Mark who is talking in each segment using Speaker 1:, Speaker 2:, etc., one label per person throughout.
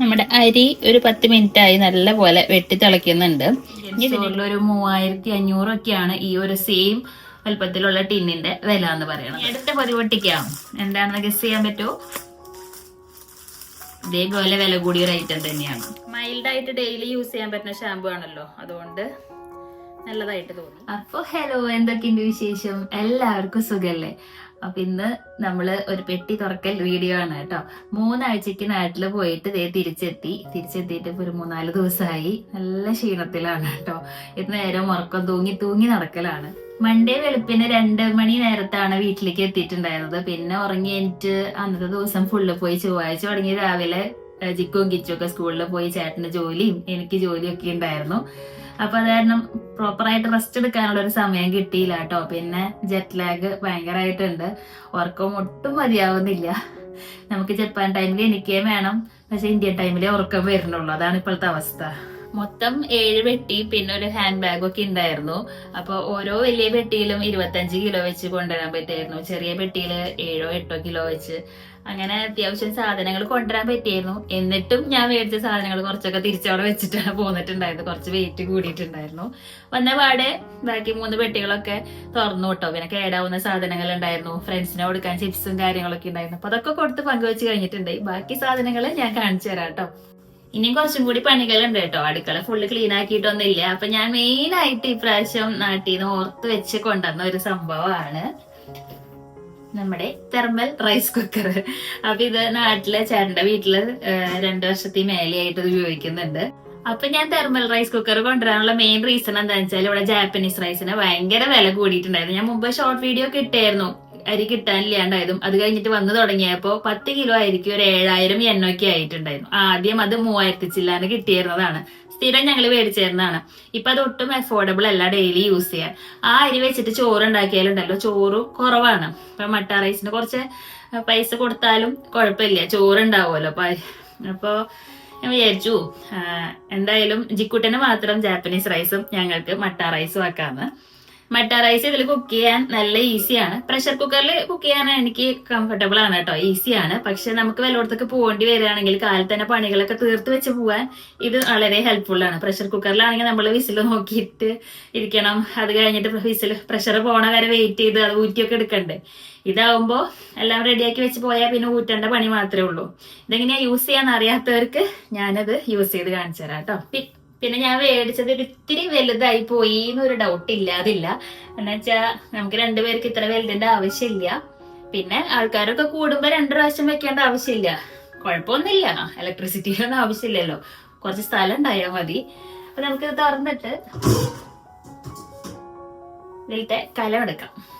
Speaker 1: നമ്മുടെ അരി ഒരു പത്ത് മിനിറ്റ് ആയി നല്ല പോലെ വെട്ടി തിളയ്ക്കുന്നുണ്ട് ഒരു മൂവായിരത്തി അഞ്ഞൂറൊക്കെയാണ് ഈ ഒരു സെയിം വലുപ്പത്തിലുള്ള ടിന്നിന്റെ വില എന്ന് പറയുന്നത് അടുത്ത പൊതി പൊട്ടിക്കാം. എന്താണെന്ന് ഗസ് ചെയ്യാൻ പറ്റുമോ? ഇതേപോലെ വില കൂടിയ ഒരു ഐറ്റം തന്നെയാണ്. മൈൽഡ് ആയിട്ട് ഡെയിലി യൂസ് ചെയ്യാൻ പറ്റുന്ന ഷാമ്പു ആണല്ലോ. അതുകൊണ്ട് നല്ലതായിട്ട് തോന്നി. അപ്പൊ ഹലോ എന്തൊക്കെയുണ്ട് വിശേഷം? എല്ലാവർക്കും സുഖല്ലേ? അപ്പൊ ഇന്ന് നമ്മൾ ഒരു പെട്ടി തുറക്കൽ വീഡിയോ ആണ് കേട്ടോ. മൂന്നാഴ്ചക്ക് നാട്ടിൽ പോയിട്ട് ദേ തിരിച്ചെത്തി. തിരിച്ചെത്തിയിട്ട് ഇപ്പൊ ഒരു മൂന്നാൽ ദിവസമായി നല്ല ക്ഷീണത്തിലാണ് കേട്ടോ. ഇത് നേരം ഉറക്കം തൂങ്ങി തൂങ്ങി നടക്കലാണ്. മൺഡേ വെളുപ്പിന് രണ്ട് മണി നേരത്താണ് വീട്ടിലേക്ക് എത്തിയിട്ടുണ്ടായിരുന്നത്. പിന്നെ ഉറങ്ങി എനിക്ക് അന്നത്തെ ദിവസം ഫുള്ള് പോയി ചൊവ്വാഴ്ച തുടങ്ങി. രാവിലെ ജിക്കും കിച്ചും ഒക്കെ സ്കൂളിൽ പോയി ചേട്ടന്റെ ജോലിയും എനിക്ക് ജോലിയൊക്കെ ഉണ്ടായിരുന്നു. അപ്പൊ അത് കാരണം പ്രോപ്പറായിട്ട് റെസ്റ്റ് എടുക്കാനുള്ള ഒരു സമയം കിട്ടിയില്ല കേട്ടോ. പിന്നെ ജെറ്റ് ലാഗ് ഭയങ്കരമായിട്ടുണ്ട് ഉറക്കം ഒട്ടും മതിയാവുന്നില്ല. നമുക്ക് ജപ്പാൻ ടൈമിൽ എനിക്കേ വേണം. പക്ഷെ ഇന്ത്യൻ ടൈമിലേ ഉറക്കം വരുന്നുള്ളൂ. അതാണ് ഇപ്പോഴത്തെ അവസ്ഥ. മൊത്തം ഏഴ് പെട്ടി പിന്നെ ഒരു ഹാൻഡ് ബാഗ് ഒക്കെ ഉണ്ടായിരുന്നു. അപ്പൊ ഓരോ വലിയ പെട്ടിയിലും ഇരുപത്തഞ്ച് കിലോ വെച്ച് കൊണ്ടുവരാൻ പറ്റായിരുന്നു. ചെറിയ പെട്ടിയിൽ ഏഴോ എട്ടോ കിലോ വെച്ച്. അങ്ങനെ അത്യാവശ്യം സാധനങ്ങൾ കൊണ്ടുവരാൻ പറ്റിയായിരുന്നു എന്നിട്ടും ഞാൻ മേടിച്ച സാധനങ്ങൾ കുറച്ചൊക്കെ തിരിച്ചവിടെ വെച്ചിട്ടാണ് പോന്നിട്ടുണ്ടായത് കുറച്ച് വെയിറ്റ് കൂടിയിട്ടുണ്ടായിരുന്നു. വന്ന പാടെ ബാക്കി മൂന്ന് പെട്ടികളൊക്കെ തുറന്നു കേട്ടോ. പിന്നെ കേടാവുന്ന സാധനങ്ങൾ ഉണ്ടായിരുന്നു. ഫ്രണ്ട്സിനെ കൊടുക്കാൻ ചിപ്സും കാര്യങ്ങളൊക്കെ ഉണ്ടായിരുന്നു. അപ്പൊ അതൊക്കെ കൊടുത്ത് പങ്കുവെച്ച് കഴിഞ്ഞിട്ടുണ്ട്. ബാക്കി സാധനങ്ങൾ ഞാൻ കാണിച്ചു തരാം കേട്ടോ. ഇനിയും കുറച്ചും കൂടി പണികളുണ്ട് കേട്ടോ. അടുക്കള ഫുള്ള് ക്ലീൻ ആക്കിയിട്ടൊന്നുമില്ല. അപ്പൊ ഞാൻ മെയിൻ ആയിട്ട് ഇപ്രാവശ്യം നാട്ടിൽ നിന്ന് ഓർത്ത് വെച്ച് കൊണ്ടുവന്ന ഒരു സംഭവമാണ്. നമ്മുടെ തെർമൽ റൈസ് കുക്കർ അപ്പൊ ഇത് നാട്ടിലെ ചേട്ടന്റെ വീട്ടിൽ രണ്ടു വർഷത്തെ മേലെയായിട്ട് ഉപയോഗിക്കുന്നുണ്ട്. അപ്പൊ ഞാൻ തെർമൽ റൈസ് കുക്കർ കൊണ്ടുവരാനുള്ള മെയിൻ റീസൺ എന്താണെന്ന് വെച്ചാൽ ഇവിടെ ജാപ്പനീസ് റൈസിന് ഭയങ്കര വില കൂടിയിട്ടുണ്ടായിരുന്നു. ഞാൻ മുമ്പ് ഷോർട്ട് വീഡിയോ കിട്ടായിരുന്നു അരി കിട്ടാനില്ലാണ്ടായതും അത് കഴിഞ്ഞിട്ട് വന്നു തുടങ്ങിയപ്പോ പത്ത് കിലോ ആയിരിക്കും ഒരു ഏഴായിരം എണ്ണൊക്കെ ആയിട്ടുണ്ടായിരുന്നു. ആദ്യം അത് മൂവായിരത്തി ചില്ലാണ് കിട്ടിയിരുന്നതാണ്. സ്ഥിരം ഞങ്ങൾ മേടിച്ചിരുന്നതാണ്. ഇപ്പൊ അത് ഒട്ടും അഫോർഡബിൾ അല്ല ഡെയിലി യൂസ് ചെയ്യാൻ. ആ അരി വെച്ചിട്ട് ചോറ് ഉണ്ടാക്കിയാലുണ്ടല്ലോ ചോറ് കുറവാണ്. ഇപ്പൊ മട്ട റൈസിന് കുറച്ച് പൈസ കൊടുത്താലും കുഴപ്പമില്ല ചോറ് ഉണ്ടാവുമല്ലോ അപ്പൊ അപ്പോ ഞാൻ വിചാരിച്ചു എന്തായാലും ജിക്കുട്ടന് മാത്രം ജാപ്പനീസ് റൈസും ഞങ്ങൾക്ക് മട്ട റൈസും ആക്കാന്ന്. മട്ട റൈസ് ഇതിൽ കുക്ക് ചെയ്യാൻ നല്ല ഈസിയാണ് പ്രഷർ കുക്കറിൽ കുക്ക് ചെയ്യാൻ എനിക്ക് കംഫർട്ടബിൾ ആണ് കേട്ടോ. ഈസിയാണ് പക്ഷെ നമുക്ക് വല്ലയിടത്തൊക്കെ പോകേണ്ടി വരികയാണെങ്കിൽ കാലത്ത് തന്നെ പണികളൊക്കെ തീർത്ത് വെച്ച് പോകാൻ ഇത് വളരെ ഹെൽപ്ഫുൾ ആണ്. പ്രഷർ കുക്കറിലാണെങ്കിൽ നമ്മൾ വിസിൽ നോക്കിയിട്ട് ഇരിക്കണം. അത് കഴിഞ്ഞിട്ട് വിസിൽ പ്രഷർ പോണ വരെ വെയിറ്റ് ചെയ്ത് അത് ഊറ്റിയൊക്കെ എടുക്കണ്ടേ. ഇതാവുമ്പോൾ എല്ലാം റെഡിയാക്കി വെച്ച് പോയാൽ പിന്നെ ഊറ്റേണ്ട പണി മാത്രമേ ഉള്ളൂ. ഇതെങ്ങനെയാ യൂസ് ചെയ്യാൻ അറിയാത്തവർക്ക് ഞാനത് യൂസ് ചെയ്ത് കാണിച്ചു തരാം കേട്ടോ. പിന്നെ ഞാൻ മേടിച്ചത് ഒരു ഇത്തിരി വലുതായി പോയി എന്നൊരു ഡൗട്ട് ഇല്ലാതില്ല. എന്നുവെച്ചാ നമുക്ക് രണ്ടുപേർക്ക് ഇത്ര വലുതിന്റെ ആവശ്യമില്ല. പിന്നെ ആൾക്കാരൊക്കെ കൂടുമ്പോ രണ്ടു പ്രാവശ്യം വെക്കേണ്ട ആവശ്യമില്ല. കുഴപ്പമൊന്നുമില്ല. ഇലക്ട്രിസിറ്റിയിലൊന്നും ആവശ്യമില്ലല്ലോ. കുറച്ച് സ്ഥലം ഉണ്ടായാൽ മതി. അപ്പൊ നമുക്കിത് തുറന്നിട്ട് ഇതിലത്തെ കലം എടുക്കാം.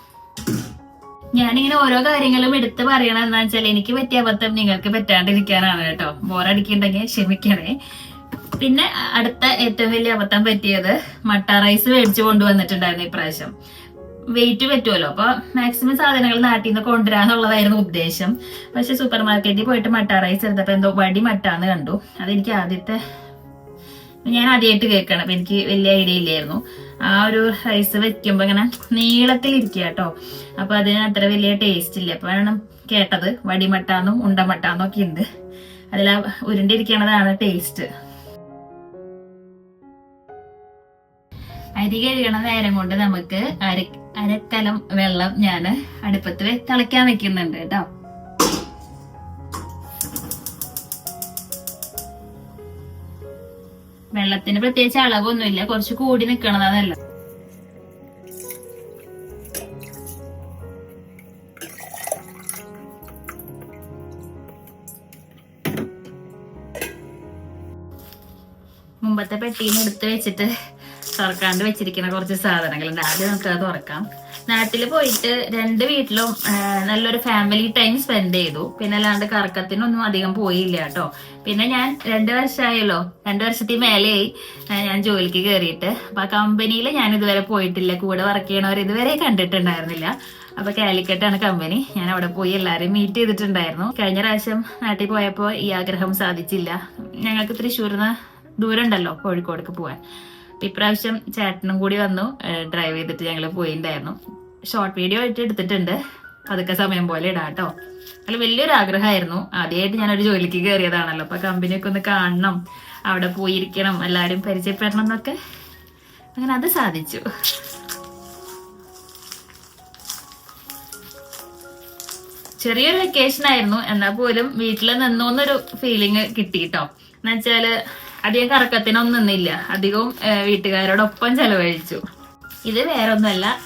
Speaker 1: ഞാനിങ്ങനെ ഓരോ കാര്യങ്ങളും എടുത്ത് പറയണം എന്താ വെച്ചാൽ എനിക്ക് പറ്റിയ അബദ്ധം നിങ്ങൾക്ക് പറ്റാണ്ടിരിക്കാനാണ് കേട്ടോ. ബോറടിക്കണ്ടെങ്കിൽ ക്ഷമിക്കണേ. പിന്നെ അടുത്ത ഏറ്റവും വലിയ അബദ്ധം പറ്റിയത് മട്ട റൈസ് മേടിച്ചു കൊണ്ടുവന്നിട്ടുണ്ടായിരുന്നു ഇപ്രാവശ്യം. വെയിറ്റ് പറ്റുമല്ലോ അപ്പൊ മാക്സിമം സാധനങ്ങൾ നാട്ടിൽ നിന്ന് കൊണ്ടുവരാന്നുള്ളതായിരുന്നു ഉദ്ദേശം. പക്ഷെ സൂപ്പർ മാർക്കറ്റിൽ പോയിട്ട് മട്ട റൈസ് എടുത്തപ്പോ എന്തോ വടി മട്ടാന്ന് കണ്ടു. അതെനിക്ക് ആദ്യത്തെ ഞാൻ ആദ്യമായിട്ട് കേൾക്കണം. അപ്പൊ എനിക്ക് വലിയ ഐഡിയ ഇല്ലായിരുന്നു. ആ ഒരു റൈസ് വെക്കുമ്പോ ഇങ്ങനെ നീളത്തിലിരിക്കുക കേട്ടോ അപ്പൊ അതിന് അത്ര വലിയ ടേസ്റ്റ് ഇല്ല. അപ്പൊ വേണം കേട്ടത്. വടിമട്ടാന്നും ഉണ്ടമട്ടാന്നും ഒക്കെ ഉണ്ട്. അതിൽ ആ ഉരുണ്ടിരിക്കണതാണ് ടേസ്റ്റ് അരി കഴുകണ നേരം കൊണ്ട് നമുക്ക് അര അരക്കലം വെള്ളം ഞാൻ അടുപ്പത്ത് തിളയ്ക്കാൻ വെക്കുന്നുണ്ട് കേട്ടോ. വെള്ളത്തിന് പ്രത്യേകിച്ച് അളവൊന്നുമില്ല കുറച്ച് കൂടി നിക്കണതാന്നല്ല മുമ്പത്തെ പെട്ടീന്ന് എടുത്ത് വെച്ചിട്ട് തുറക്കാണ്ട് വെച്ചിരിക്കുന്ന കുറച്ച് സാധനങ്ങളുണ്ട് ആദ്യം നമുക്ക് അത് തുറക്കാം. നാട്ടിൽ പോയിട്ട് രണ്ട് വീട്ടിലും നല്ലൊരു ഫാമിലി ടൈം സ്പെൻഡ് ചെയ്തു. പിന്നെ അല്ലാണ്ട് കറക്കത്തിനൊന്നും അധികം പോയില്ല കേട്ടോ. പിന്നെ ഞാൻ രണ്ട് വർഷമായല്ലോ. രണ്ട് വർഷത്തിൽ മേലെയായി ഞാൻ ജോലിക്ക് കയറിയിട്ട് അപ്പൊ ആ കമ്പനിയിൽ ഞാൻ ഇതുവരെ പോയിട്ടില്ല. കൂടെ വർക്ക് ചെയ്യണവർ ഇതുവരെ കണ്ടിട്ടുണ്ടായിരുന്നില്ല. അപ്പൊ കാലിക്കറ്റാണ് കമ്പനി ഞാൻ അവിടെ പോയി എല്ലാവരെയും മീറ്റ് ചെയ്തിട്ടുണ്ടായിരുന്നു. കഴിഞ്ഞ പ്രാവശ്യം നാട്ടിൽ പോയപ്പോൾ ഈ ആഗ്രഹം സാധിച്ചില്ല. ഞങ്ങൾക്ക് തൃശ്ശൂരിന്ന് ദൂരം ഉണ്ടല്ലോ കോഴിക്കോടേക്ക് പോവാൻ. അപ്പൊ ഇപ്രാവശ്യം ചേട്ടനും കൂടി വന്നു. ഡ്രൈവ് ചെയ്തിട്ട് ഞങ്ങൾ പോയിണ്ടായിരുന്നു. ഷോർട്ട് വീഡിയോ ആയിട്ട് എടുത്തിട്ടുണ്ട്. അതൊക്കെ സമയം പോലെ ഇടാം കേട്ടോ. അല്ല വലിയൊരു ആഗ്രഹമായിരുന്നു ആദ്യമായിട്ട് ഞാനൊരു ജോലിക്ക് കയറിയതാണല്ലോ. അപ്പൊ കമ്പനിയൊക്കെ ഒന്ന് കാണണം. അവിടെ പോയിരിക്കണം. എല്ലാവരും പരിചയപ്പെടണം എന്നൊക്കെ. അങ്ങനെ അത് സാധിച്ചു. ചെറിയൊരു വെക്കേഷൻ ആയിരുന്നു. എന്നാൽ പോലും വീട്ടിൽ നിന്നോന്നൊരു ഫീലിംഗ് കിട്ടി കേട്ടോ. എന്നുവെച്ചാൽ അധികം കറക്കത്തിനൊന്നും നിന്നില്ല. അധികവും വീട്ടുകാരോടൊപ്പം ചെലവഴിച്ചു. ഇത് വേറൊന്നുമല്ല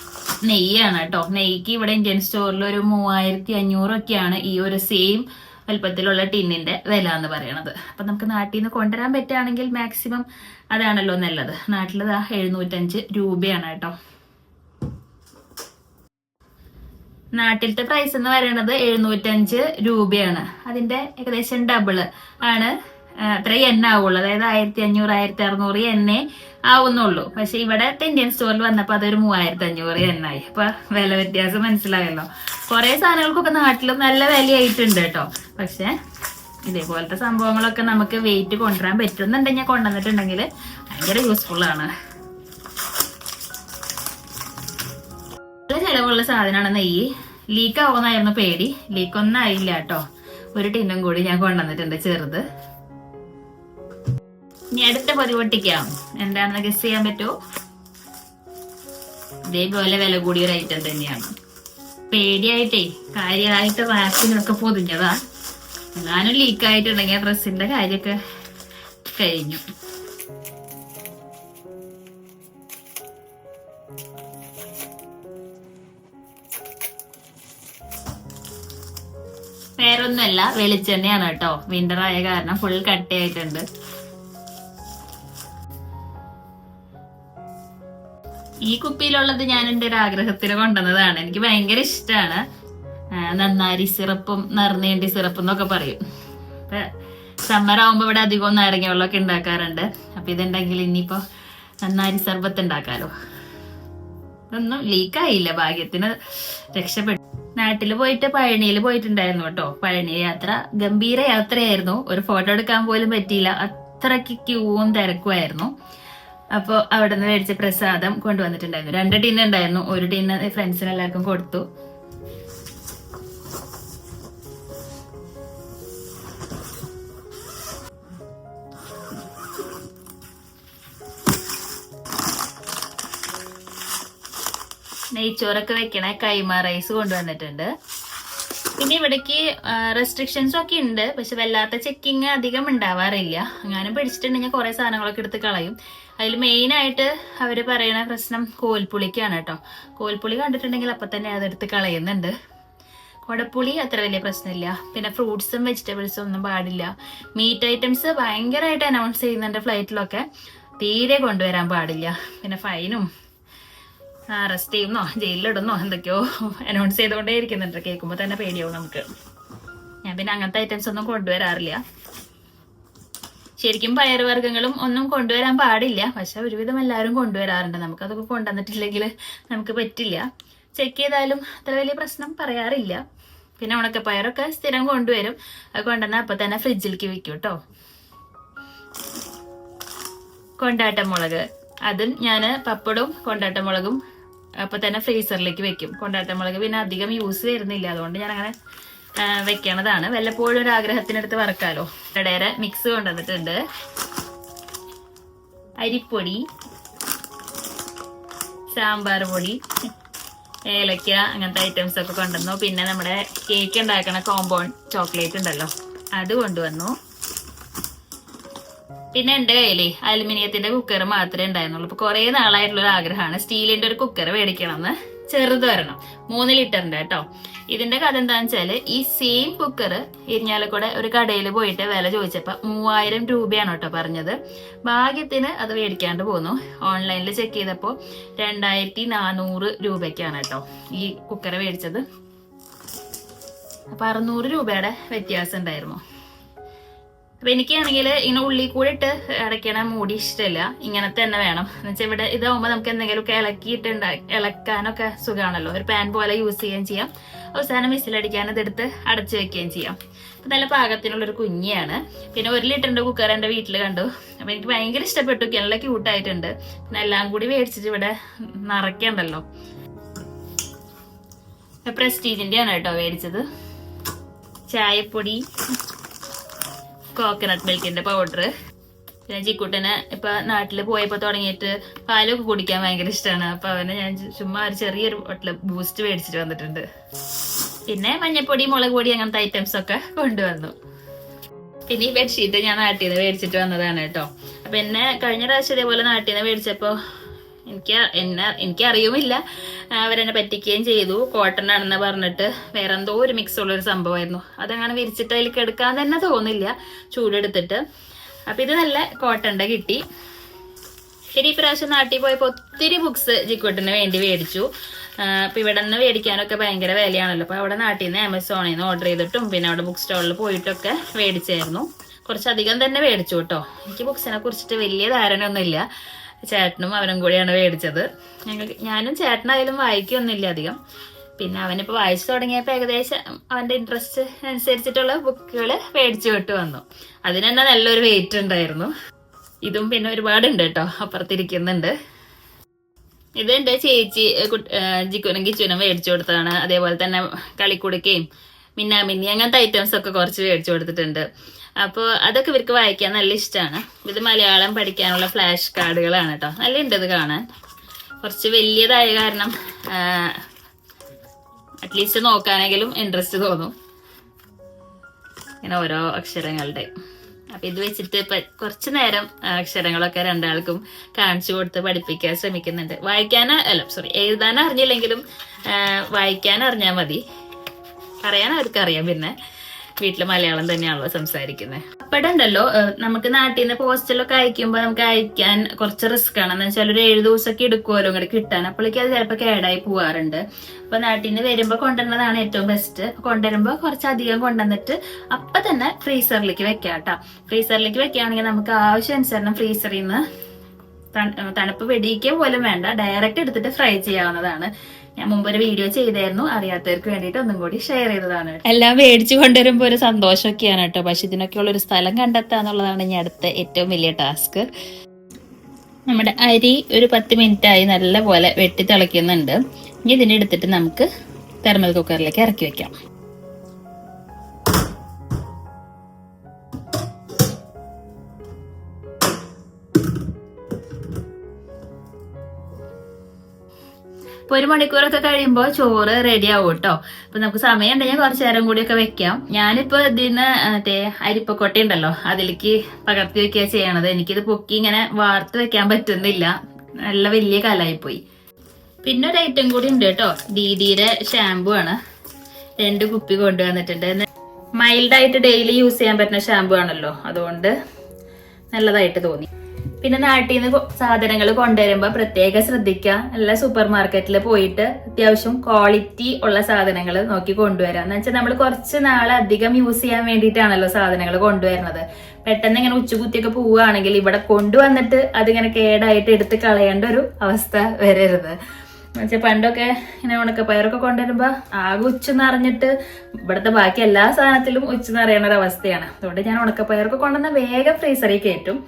Speaker 1: നെയ്യാണ് കേട്ടോ. നെയ്ക്ക് ഇവിടെ ഇന്ത്യൻ സ്റ്റോറിൽ ഒരു മൂവായിരത്തി അഞ്ഞൂറൊക്കെയാണ് ഈ ഒരു സെയിം വലുപ്പത്തിലുള്ള ടിന്നിന്റെ വില എന്ന് പറയണത്. അപ്പൊ നമുക്ക് നാട്ടിൽ നിന്ന് കൊണ്ടുവരാൻ പറ്റുകയാണെങ്കിൽ മാക്സിമം അതാണല്ലോ നല്ലത്. നാട്ടിൽ എഴുന്നൂറ്റഞ്ച് രൂപയാണ് കേട്ടോ. നാട്ടിലത്തെ പ്രൈസ് എന്ന് പറയുന്നത് എഴുന്നൂറ്റഞ്ച് രൂപയാണ്. അതിന്റെ ഏകദേശം ഡബിൾ ആണ്. അത്ര എണ്ണ ആവുള്ളൂ അതായത് ആയിരത്തി അഞ്ഞൂറ് ആയിരത്തി അറുന്നൂറ് എണ്ണേ ആവുന്നുള്ളൂ. പക്ഷെ ഇവിടെ ഇന്ത്യൻ സ്റ്റോറിൽ വന്നപ്പോൾ അതൊരു മൂവായിരത്തി അഞ്ഞൂറ് എണ്ണായി. അപ്പൊ വില വ്യത്യാസം മനസ്സിലായല്ലോ. കുറെ സാധനങ്ങൾക്കൊക്കെ നാട്ടിൽ നല്ല വിലയായിട്ടുണ്ട് കേട്ടോ. പക്ഷെ ഇതേപോലത്തെ സംഭവങ്ങളൊക്കെ നമുക്ക് വെയിറ്റ് കൊണ്ടുവരാൻ പറ്റുന്നുണ്ടെങ്കിൽ കൊണ്ടുവന്നിട്ടുണ്ടെങ്കിൽ ഭയങ്കര യൂസ്ഫുൾ ആണ്. നല്ല ചെലവുള്ള സാധനമാണ് നെയ്യ്. ലീക്ക് ആവുമെന്നായിരുന്നു പേടി. ലീക്ക് ഒന്നും ആയില്ല കേട്ടോ. ഒരു ടിന്നും കൂടി ഞാൻ കൊണ്ടുവന്നിട്ടുണ്ട് ചെറുത്. ഇനി അടുത്ത പൊതി പൊട്ടിക്കാം എന്താണെന്ന് ഗസ് ചെയ്യാൻ പറ്റുമോ? ഇതേപോലെ വില കൂടിയ ഒരു ഐറ്റം തന്നെയാണ്. പേടിയായിട്ടേ കാര്യമായിട്ട് വാക്സിനൊക്കെ പൊതിഞ്ഞതാ. എങ്ങാനും ലീക്ക് ആയിട്ടുണ്ടെങ്കിൽ ഡ്രസ്സിന്റെ കാര്യമൊക്കെ കഴിഞ്ഞു. വേറൊന്നുമല്ല വെളിച്ചെണ്ണയാണ് കേട്ടോ. വിന്റർ ആയ കാരണം ഫുൾ കട്ടയായിട്ടുണ്ട്. ഈ കുപ്പിയിലുള്ളത് ഞാൻ എന്റെ ഒരു ആഗ്രഹത്തിന് കൊണ്ടുവന്നതാണ്. എനിക്ക് ഭയങ്കര ഇഷ്ടമാണ് നന്നാരി സിറപ്പും നറുനേണ്ടി സിറപ്പും എന്നൊക്കെ പറയും. സമ്മർ ആവുമ്പോ ഇവിടെ അധികം നാരങ്ങ വെള്ളമൊക്കെ ഉണ്ടാക്കാറുണ്ട്. അപ്പൊ ഇതുണ്ടെങ്കിൽ ഇനിയിപ്പോ നന്നാരി സർബത്ത് ഉണ്ടാക്കാലോ. ഇതൊന്നും ലീക്കായില്ല ഭാഗ്യത്തിന് രക്ഷപ്പെട്ടു. നാട്ടിൽ പോയിട്ട് പഴനിയിൽ പോയിട്ടുണ്ടായിരുന്നു കേട്ടോ. പഴനി യാത്ര. ഗംഭീര യാത്രയായിരുന്നു. ഒരു ഫോട്ടോ എടുക്കാൻ പോലും പറ്റിയില്ല. അത്രയ്ക്ക് ക്യൂവും തിരക്കുമായിരുന്നു. അപ്പോൾ അവിടെ നിന്ന് മേടിച്ച പ്രസാദം കൊണ്ടുവന്നിട്ടുണ്ടായിരുന്നു. രണ്ട് ടിന്ന് ഉണ്ടായിരുന്നു. ഒരു ടിന്ന് ഫ്രണ്ട്സിന് എല്ലാവർക്കും കൊടുത്തു. നെയ്ച്ചോറൊക്കെ വെക്കണ കൈമ റൈസ് കൊണ്ടുവന്നിട്ടുണ്ട്. പിന്നെ ഇവിടേക്ക് റെസ്ട്രിക്ഷൻസ് ഒക്കെ ഉണ്ട്. പക്ഷെ വല്ലാത്ത ചെക്കിങ് അധികം ഉണ്ടാവാറില്ല. അങ്ങനെ പിടിച്ചിട്ടുണ്ടെങ്കിൽ കുറെ സാധനങ്ങളൊക്കെ എടുത്ത് കളയും. അതിൽ മെയിൻ ആയിട്ട് പറയുന്ന പ്രശ്നം കോൽപ്പുളിക്കാണ് കേട്ടോ. കോൽപ്പുളി കണ്ടിട്ടുണ്ടെങ്കിൽ അപ്പം തന്നെ അതെടുത്ത് കളയുന്നുണ്ട്. കുടപ്പുളി അത്ര വലിയ പ്രശ്നമില്ല. പിന്നെ ഫ്രൂട്ട്സും വെജിറ്റബിൾസും ഒന്നും പാടില്ല. മീറ്റ് ഐറ്റംസ് ഭയങ്കരമായിട്ട് അനൗൺസ് ചെയ്യുന്നുണ്ട് ഫ്ലൈറ്റിലൊക്കെ തീരെ കൊണ്ടുവരാൻ പാടില്ല. പിന്നെ ഫൈനും അറസ്റ്റ് ചെയ്യുന്നോ ജയിലിലിടുന്നോ എന്തൊക്കെയോ അനൗൺസ് ചെയ്തുകൊണ്ടേ ഇരിക്കുന്നുണ്ട് കേൾക്കുമ്പോൾ തന്നെ പേടിയാവും നമുക്ക്. ഞാൻ പിന്നെ അങ്ങനത്തെ ഐറ്റംസ് ഒന്നും കൊണ്ടുവരാറില്ല. ശരിക്കും പയറുവർഗങ്ങളും ഒന്നും കൊണ്ടുവരാൻ പാടില്ല. പക്ഷെ ഒരുവിധം എല്ലാവരും കൊണ്ടുവരാറുണ്ട്. നമുക്കതൊക്കെ കൊണ്ടുവന്നിട്ടില്ലെങ്കിൽ നമുക്ക് പറ്റില്ല. ചെക്ക് ചെയ്താലും അത്ര വലിയ പ്രശ്നം പറയാറില്ല. പിന്നെ ഉണക്കപ്പയറൊക്കെ സ്ഥിരം കൊണ്ടുവരും. അത് കൊണ്ടുവന്നാൽ അപ്പൊ തന്നെ ഫ്രിഡ്ജിലേക്ക് വെക്കും കേട്ടോ കൊണ്ടാട്ടമുളക്. അതും ഞാൻ പപ്പടും കൊണ്ടാട്ടമുളകും അപ്പൊ തന്നെ ഫ്രീസറിലേക്ക് വെക്കും. കൊണ്ടാട്ടമുളക് പിന്നെ അധികം യൂസ് വരുന്നില്ല. അതുകൊണ്ട് ഞാൻ അങ്ങനെ വെക്കണതാണ് വല്ലപ്പോഴും ഒരു ആഗ്രഹത്തിനടുത്ത് വറക്കാലോ. ഇടയേറെ മിക്സ് കൊണ്ടുവന്നിട്ടുണ്ട്. അരിപ്പൊടി സാമ്പാർ പൊടി ഏലക്ക അങ്ങനത്തെ ഐറ്റംസ് ഒക്കെ കൊണ്ടുവന്നു. പിന്നെ നമ്മുടെ കേക്ക് ഉണ്ടാക്കണ കോമ്പൗണ്ട് ചോക്ലേറ്റ് ഉണ്ടല്ലോ. അത് കൊണ്ടുവന്നു. പിന്നെ എന്റെ കയ്യിൽ അലുമിനിയത്തിന്റെ കുക്കർ മാത്രമേ ഉണ്ടായിരുന്നുള്ളൂ. അപ്പൊ കുറെ നാളായിട്ടുള്ള ഒരു ആഗ്രഹമാണ്. സ്റ്റീലിന്റെ ഒരു കുക്കർ മേടിക്കണം എന്ന് ചെറുത് വരണം. മൂന്ന് ലിറ്ററിന്റെ കേട്ടോ. ഇതിന്റെ കഥ എന്താണെന്ന് വെച്ചാൽ ഈ സെയിം കുക്കർ ഇരിഞ്ഞാലക്കൂടെ ഒരു കടയിൽ പോയിട്ട് വില ചോദിച്ചപ്പോ മൂവായിരം രൂപയാണ് കേട്ടോ പറഞ്ഞത്. ഭാഗ്യത്തിന് അത് മേടിക്കാണ്ട് പോന്നു. ഓൺലൈനിൽ ചെക്ക് ചെയ്തപ്പോ രണ്ടായിരത്തി നാനൂറ് രൂപയ്ക്കാണ് കേട്ടോ ഈ കുക്കർ മേടിച്ചത്. അപ്പൊ അറുന്നൂറ് രൂപയുടെ വ്യത്യാസം ഉണ്ടായിരുന്നു. അപ്പൊ എനിക്കാണെങ്കിൽ ഇങ്ങനെ ഉള്ളി കൂടി ഇട്ട് അടയ്ക്കണ മൂടി ഇഷ്ടമില്ല ഇങ്ങനത്തെ തന്നെ വേണം. എന്നുവെച്ചാൽ ഇവിടെ ഇതാവുമ്പോൾ നമുക്ക് എന്തെങ്കിലുമൊക്കെ ഇളക്കിയിട്ട് ഇളക്കാനൊക്കെ സുഖമാണല്ലോ ഒരു പാൻ പോലെ യൂസ് ചെയ്യുകയും ചെയ്യാം. അവസാനം വിസിലടിക്കാൻ ഇതെടുത്ത് അടച്ചു വെക്കുകയും ചെയ്യാം. അപ്പൊ നല്ല പാകത്തിനുള്ളൊരു കുഞ്ഞിയാണ്. പിന്നെ ഒരു ലിറ്ററിന്റെ കുക്കർ എന്റെ വീട്ടിൽ കണ്ടു. അപ്പൊ എനിക്ക് ഭയങ്കര ഇഷ്ടപ്പെട്ടു. നല്ല ക്യൂട്ടായിട്ടുണ്ട് പിന്നെ എല്ലാം കൂടി മേടിച്ചിട്ട് ഇവിടെ നിറയ്ക്കണ്ടല്ലോ. പ്രസ്റ്റീജിന്റെ ആണ് കേട്ടോ മേടിച്ചത്. ചായപ്പൊടി. കോക്കനട്ട് മിൽക്കിന്റെ പൗഡർ പിന്നെ ചിക്കുട്ടന് ഇപ്പൊ നാട്ടിൽ പോയപ്പോ തുടങ്ങിയിട്ട് പാലൊക്കെ കുടിക്കാൻ ഭയങ്കര ഇഷ്ടമാണ് അപ്പൊ അവനെ ഞാൻ ചുമ്മാ ഒരു ചെറിയൊരു ബോട്ടിൽ ബൂസ്റ്റ് മേടിച്ചിട്ട് വന്നിട്ടുണ്ട്. പിന്നെ മഞ്ഞപ്പൊടി മുളക് പൊടി അങ്ങനത്തെ ഐറ്റംസ് ഒക്കെ കൊണ്ടുവന്നു. പിന്നെ ഈ ബെഡ്ഷീറ്റ് ഞാൻ നാട്ടിൽ നിന്ന് മേടിച്ചിട്ട് വന്നതാണ് കേട്ടോ. അപ്പൊ എന്നെ കഴിഞ്ഞ പ്രാവശ്യം ഇതേപോലെ നാട്ടിൽ നിന്ന് മേടിച്ചപ്പോ എനിക്ക് എന്നെ എനിക്കറിയുമില്ല. അവരെന്നെ പറ്റിക്കുകയും ചെയ്തു. കോട്ടൺ ആണെന്ന് പറഞ്ഞിട്ട് വേറെ എന്തോ ഒരു മിക്സ് ഉള്ളൊരു സംഭവമായിരുന്നു. അതങ്ങനെ വിരിച്ചിട്ട് അതിൽ കിടക്കാൻ തന്നെ തോന്നില്ല. ചൂടെടുത്തിട്ട്. അപ്പം ഇത് നല്ല കോട്ടന്റെ കിട്ടി. ശരി ഇപ്രാവശ്യം പ്രാവശ്യം നാട്ടിൽ പോയപ്പോൾ ഒത്തിരി ബുക്സ് ജിക്കോട്ടിന് വേണ്ടി മേടിച്ചു. അപ്പൊ ഇവിടെ നിന്ന് മേടിക്കാനൊക്കെ ഭയങ്കര വിലയാണല്ലോ. അപ്പോൾ അവിടെ നാട്ടിൽ നിന്ന് ആമസോണിൽ നിന്ന് ഓർഡർ ചെയ്തിട്ടും പിന്നെ അവിടെ ബുക്ക് സ്റ്റോളിൽ പോയിട്ടൊക്കെ മേടിച്ചായിരുന്നു. കുറച്ചധികം തന്നെ മേടിച്ചു കേട്ടോ. എനിക്ക് ബുക്സിനെ കുറിച്ചിട്ട് വലിയ ധാരണയൊന്നുമില്ല. ചേട്ടനും അവനും കൂടിയാണ് മേടിച്ചത്. ഞങ്ങൾക്ക് ഞാനും ചേട്ടനായാലും വായിക്കൊന്നുമില്ല അധികം. പിന്നെ അവനിപ്പോൾ വായിച്ചു തുടങ്ങിയപ്പോൾ ഏകദേശം അവന്റെ ഇൻട്രസ്റ്റ് അനുസരിച്ചിട്ടുള്ള ബുക്കുകൾ മേടിച്ചു വിട്ട് വന്നു. അതിന് തന്നെ നല്ലൊരു വെയിറ്റ് ഉണ്ടായിരുന്നു. ഇതും പിന്നെ ഒരുപാട് ഉണ്ട് കേട്ടോ അപ്പുറത്തിരിക്കുന്നുണ്ട്. ഇത് എന്റെ ചേച്ചി ജിക്കുനും കിച്ചുനും മേടിച്ചു കൊടുത്തതാണ്. അതേപോലെ തന്നെ കളിക്കുടുക്കയും മിന്നാ മിന്നി അങ്ങനത്തെ ഐറ്റംസ് ഒക്കെ കുറച്ച് മേടിച്ചു കൊടുത്തിട്ടുണ്ട്. അപ്പോൾ അതൊക്കെ ഇവർക്ക് വായിക്കാൻ നല്ല ഇഷ്ടമാണ് ഇത് മലയാളം പഠിക്കാനുള്ള ഫ്ലാഷ് കാർഡുകളാണ് കേട്ടോ നല്ല ഉണ്ട് ഇത് കാണാൻ. കുറച്ച് വലിയതായ കാരണം അറ്റ്ലീസ്റ്റ് നോക്കാനെങ്കിലും ഇൻട്രസ്റ്റ് തോന്നും. ഇങ്ങനെ ഓരോ അക്ഷരങ്ങളുടെ. അപ്പൊ ഇത് വെച്ചിട്ട് കുറച്ച് നേരം അക്ഷരങ്ങളൊക്കെ രണ്ടാൾക്കും കാണിച്ചു കൊടുത്ത് പഠിപ്പിക്കാൻ ശ്രമിക്കുന്നുണ്ട്. വായിക്കാൻ അല്ല സോറി എഴുതാൻ അറിഞ്ഞില്ലെങ്കിലും വായിക്കാൻ അറിഞ്ഞാൽ മതി. പറയാൻ അവർക്ക് അറിയാം പിന്നെ. വീട്ടിൽ മലയാളം തന്നെയാണല്ലോ സംസാരിക്കുന്നത് അപ്പടണ്ടല്ലോ നമുക്ക് നാട്ടിൽ നിന്ന് പോസ്റ്റലൊക്കെ അയക്കുമ്പോൾ നമുക്ക് അയക്കാൻ കുറച്ച് റിസ്ക് ആണ്. എന്ന് വെച്ചാൽ ഒരു ഏഴ് ദിവസമൊക്കെ എടുക്കുമല്ലോ ഇങ്ങോട്ട് കിട്ടാൻ. അപ്പോഴേക്കും അത് ചിലപ്പോൾ കേടായി പോവാറുണ്ട്. അപ്പൊ നാട്ടിൽ നിന്ന് വരുമ്പോൾ കൊണ്ടുവരുന്നതാണ് ഏറ്റവും ബെസ്റ്റ് കൊണ്ടുവരുമ്പോൾ കുറച്ചധികം കൊണ്ടുവന്നിട്ട് അപ്പൊ തന്നെ ഫ്രീസറിലേക്ക് വെക്കാം കേട്ടോ ഫ്രീസറിലേക്ക് വെക്കുകയാണെങ്കിൽ നമുക്ക് ആവശ്യാനുസരണം ഫ്രീസറിൽ നിന്ന് തണു- തണുപ്പ് വെടിയിക്കുക പോലും വേണ്ട. ഡയറക്റ്റ് എടുത്തിട്ട് ഫ്രൈ ചെയ്യാവുന്നതാണ്. ഞാൻ മുമ്പ് ഒരു വീഡിയോ ചെയ്തായിരുന്നു. അറിയാത്തവർക്ക് വേണ്ടിട്ട് ഒന്നും കൂടി ഷെയർ ചെയ്തതാണ് എല്ലാം മേടിച്ചു കൊണ്ടുവരുമ്പോൾ ഒരു സന്തോഷമൊക്കെയാണ് കേട്ടോ. പക്ഷെ ഇതിനൊക്കെ ഉള്ള ഒരു സ്ഥലം കണ്ടെത്തുക എന്നുള്ളതാണ് ഇനി അടുത്ത ഏറ്റവും വലിയ ടാസ്ക് നമ്മുടെ അരി ഒരു പത്ത് മിനിറ്റ് ആയി നല്ല പോലെ വെട്ടി തിളയ്ക്കുന്നുണ്ട്. ഇനി ഇതിനെ എടുത്തിട്ട് നമുക്ക് തെർമൽ കുക്കറിലേക്ക് ഇറക്കി വെക്കാം. ഇപ്പൊ ഒരു മണിക്കൂറൊക്കെ കഴിയുമ്പോൾ ചോറ് റെഡി ആവും കേട്ടോ അപ്പൊ നമുക്ക് സമയം ഉണ്ടെങ്കിൽ കുറച്ചു നേരം കൂടിയൊക്കെ വെക്കാം. ഞാനിപ്പോ ഇതിന് മറ്റേ അരിപ്പക്കൊട്ട ഉണ്ടല്ലോ അതിലേക്ക് പകർത്തി വെക്കുക ചെയ്യണത്. എനിക്കിത് പൊക്കി ഇങ്ങനെ വാർത്ത് വെക്കാൻ പറ്റുന്നില്ല. നല്ല വലിയ കലായിപ്പോയി. പിന്നെ ഒരു ഐറ്റം കൂടി ഉണ്ട് കേട്ടോ ദീദിയുടെ ഷാമ്പു ആണ്. രണ്ട് കുപ്പി കൊണ്ടുവന്നിട്ടുണ്ട്. മൈൽഡായിട്ട് ഡെയിലി യൂസ് ചെയ്യാൻ പറ്റുന്ന ഷാമ്പു ആണല്ലോ. അതുകൊണ്ട് നല്ലതായിട്ട് തോന്നി. പിന്നെ നാട്ടിൽ നിന്ന് സാധനങ്ങൾ കൊണ്ടുവരുമ്പോൾ പ്രത്യേകം ശ്രദ്ധിക്കുക എല്ലാ സൂപ്പർ മാർക്കറ്റിൽ പോയിട്ട് അത്യാവശ്യം ക്വാളിറ്റി ഉള്ള സാധനങ്ങൾ നോക്കി കൊണ്ടുവരാം. എന്ന് വെച്ചാൽ നമ്മൾ കുറച്ച് നാൾ അധികം യൂസ് ചെയ്യാൻ വേണ്ടിയിട്ടാണല്ലോ സാധനങ്ങൾ കൊണ്ടുവരുന്നത്. പെട്ടെന്ന് ഇങ്ങനെ ഉച്ചകുത്തിയൊക്കെ പോവുകയാണെങ്കിൽ ഇവിടെ കൊണ്ടുവന്നിട്ട് അതിങ്ങനെ കേടായിട്ട് എടുത്ത് കളയേണ്ട ഒരു അവസ്ഥ വരരുത്. എന്നുവെച്ചാൽ പണ്ടൊക്കെ ഇങ്ങനെ ഉണക്കപ്പയറൊക്കെ കൊണ്ടുവരുമ്പോൾ ആകെ ഉച്ച നിറഞ്ഞിട്ട് ഇവിടുത്തെ ബാക്കി എല്ലാ സാധനത്തിലും ഉച്ച നിറയണ ഒരു അവസ്ഥയാണ്. അതുകൊണ്ട് ഞാൻ ഉണക്കപ്പയറൊക്കെ കൊണ്ടുവന്ന വേഗം ഫ്രീസറിൽ കയറ്റും.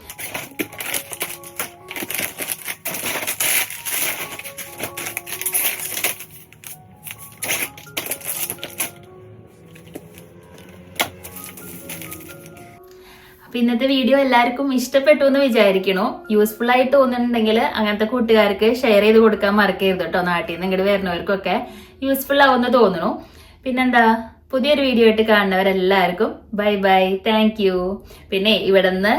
Speaker 1: അപ്പൊ ഇന്നത്തെ വീഡിയോ എല്ലാവർക്കും ഇഷ്ടപ്പെട്ടു എന്ന് വിചാരിക്കണു. യൂസ്ഫുൾ ആയിട്ട് തോന്നുന്നുണ്ടെങ്കിൽ അങ്ങനത്തെ കൂട്ടുകാർക്ക് ഷെയർ ചെയ്ത് കൊടുക്കാൻ മറക്കരുത് കേട്ടോ നാട്ടിൽ നിന്ന് ഇങ്ങോട്ട് വരുന്നവർക്കൊക്കെ യൂസ്ഫുൾ ആവുമെന്ന് തോന്നുന്നു. പിന്നെന്താ പുതിയൊരു വീഡിയോ ആയിട്ട് കാണുന്നവരെല്ലാവർക്കും ബൈ ബൈ താങ്ക് യു പിന്നെ ഇവിടെ നിന്ന്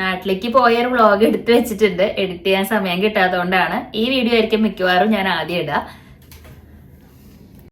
Speaker 1: നാട്ടിലേക്ക് പോയ ഒരു വ്ളോഗ് എടുത്തു വെച്ചിട്ടുണ്ട്. എഡിറ്റ് ചെയ്യാൻ സമയം കിട്ടാത്തതുകൊണ്ടാണ് ഈ വീഡിയോ ആയിരിക്കും മിക്കവാറും ഞാൻ ആദ്യം ഇടുക